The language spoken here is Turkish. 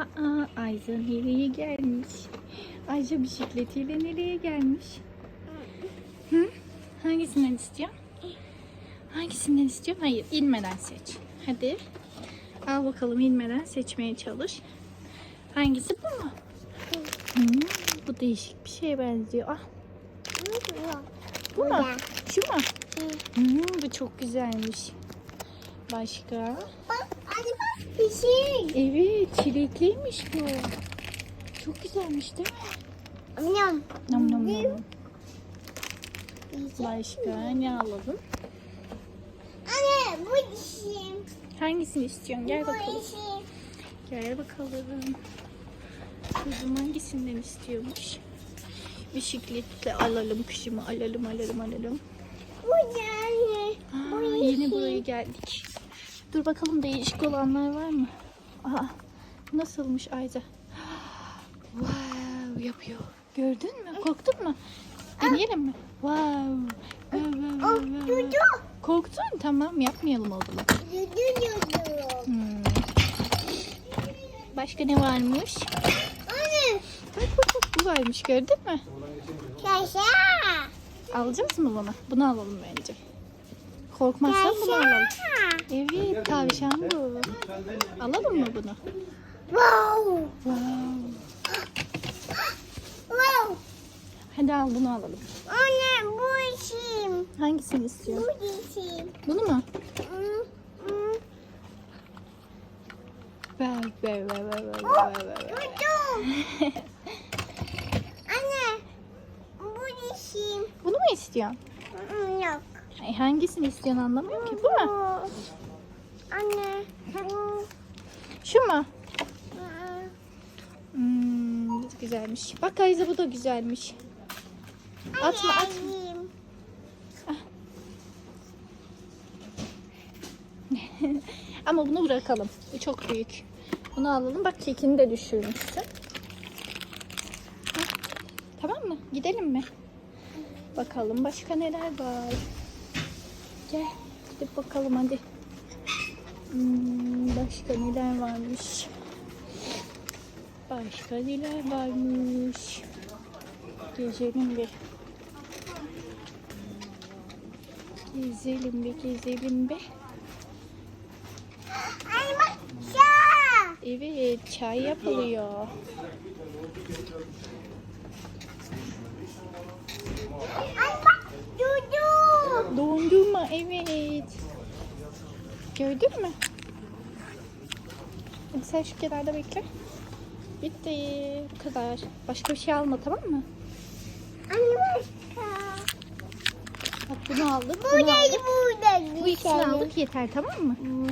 Aa, Ayza nereye gelmiş? Ayza bisikletiyle nereye gelmiş? Hı? Hangisinden istiyor? Hangisinden istiyor? Hayır, inmeden seç. Hadi. Al bakalım inmeden seçmeye çalış. Hangisi bu mu? Hmm, bu değişik bir şeye benziyor. Ah, bu mu? Şu mu? Hmm, bu çok güzelmiş. Başka? Bir şey. Evet, çilekliymiş bu. Çok güzelmiş değil mi? Nam nam nam. Başka ne alalım? Anne bu dişim. Hangisini istiyorsun? Gel Bu bakalım. dişim. Gel bakalım. Kızım hangisinden istiyormuş? Bisikletle alalım kuşumu alalım alalım alalım. Bu yani. Aa, yeni buraya geldik. Dur bakalım değişik olanlar var mı? Aa, nasılmış Ayza? Wow yapıyor. Gördün mü? Korktun mu? Deneyelim mi? Wow. Wow, wow, wow, wow. Korktun? Tamam yapmayalım o zaman. Hmm. Başka ne varmış? Anne. Bak bak bak bu varmış gördün mü? Alacağız mı bunu? Bunu alalım bence. Korkmazsan bunu alalım. Evet tavşan bu. Alalım mı bunu? Wow. Wow. Wow. Hadi al bunu alalım. Anne bu dişim. Hangisini Bu istiyorsun? dişim. Bunu mu? Ver ver ver ver ver ver ver. Anne. Bu dişim. Bunu mu istiyorsun? Ay, hangisini istiyorsun anlamıyorum ki. Bu mu? Anne. Şu mu? Hmm. Güzelmiş. Bak Ayza bu da güzelmiş. Atma atma. Ama bunu bırakalım. Bu çok büyük. Bunu alalım. Bak kekini de düşürmüşsün. Tamam mı? Gidelim mi? Bakalım başka neler var. Gel. Gidip bakalım hadi. Hmm, başka neler varmış? Başka neler varmış? Gezelim bir. Gezelim bir, gezelim bir. Evet, çay yapılıyor. Evet. Gördün mü? Hadi sen şu kenarda bekle. Bitti. Bu kadar. Başka bir şey alma tamam mı? Anne başka. Bak bunu aldık, bunu aldık. Bu ikisini aldık yeter tamam mı? Hmm.